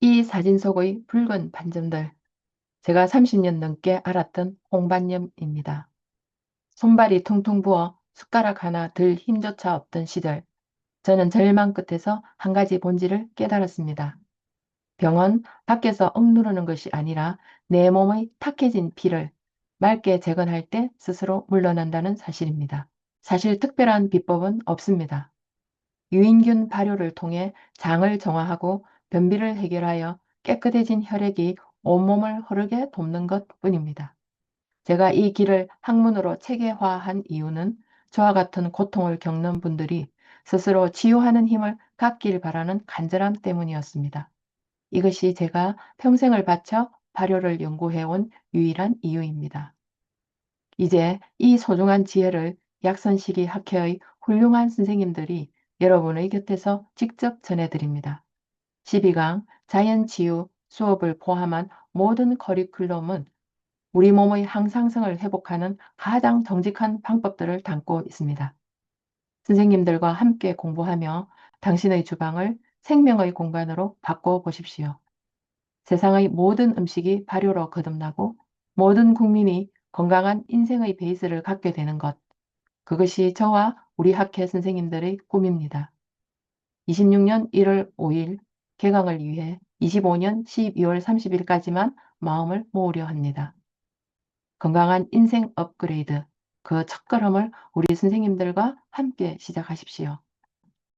이 사진 속의 붉은 반점들, 제가 30년 넘게 알았던 홍반염입니다. 손발이 퉁퉁 부어 숟가락 하나 들 힘조차 없던 시절, 저는 절망 끝에서 한 가지 본질을 깨달았습니다. 병은 밖에서 억누르는 것이 아니라 내 몸의 탁해진 피를 맑게 재건할 때 스스로 물러난다는 사실입니다. 사실 특별한 비법은 없습니다. 유인균 발효를 통해 장을 정화하고 변비를 해결하여 깨끗해진 혈액이 온몸을 흐르게 돕는 것 뿐입니다. 제가 이 길을 학문으로 체계화한 이유는 저와 같은 고통을 겪는 분들이 스스로 치유하는 힘을 갖길 바라는 간절함 때문이었습니다. 이것이 제가 평생을 바쳐 발효를 연구해온 유일한 이유입니다. 이제 이 소중한 지혜를 약선시리 학회의 훌륭한 선생님들이 여러분의 곁에서 직접 전해드립니다. 12강 자연치유 수업을 포함한 모든 커리큘럼은 우리 몸의 항상성을 회복하는 가장 정직한 방법들을 담고 있습니다. 선생님들과 함께 공부하며 당신의 주방을 생명의 공간으로 바꿔보십시오. 세상의 모든 음식이 발효로 거듭나고 모든 국민이 건강한 인생의 베이스를 갖게 되는 것. 그것이 저와 우리 학회 선생님들의 꿈입니다. 26년 1월 5일 개강을 위해 25년 12월 30일까지만 마음을 모으려 합니다. 건강한 인생 업그레이드, 그 첫걸음을 우리 선생님들과 함께 시작하십시오.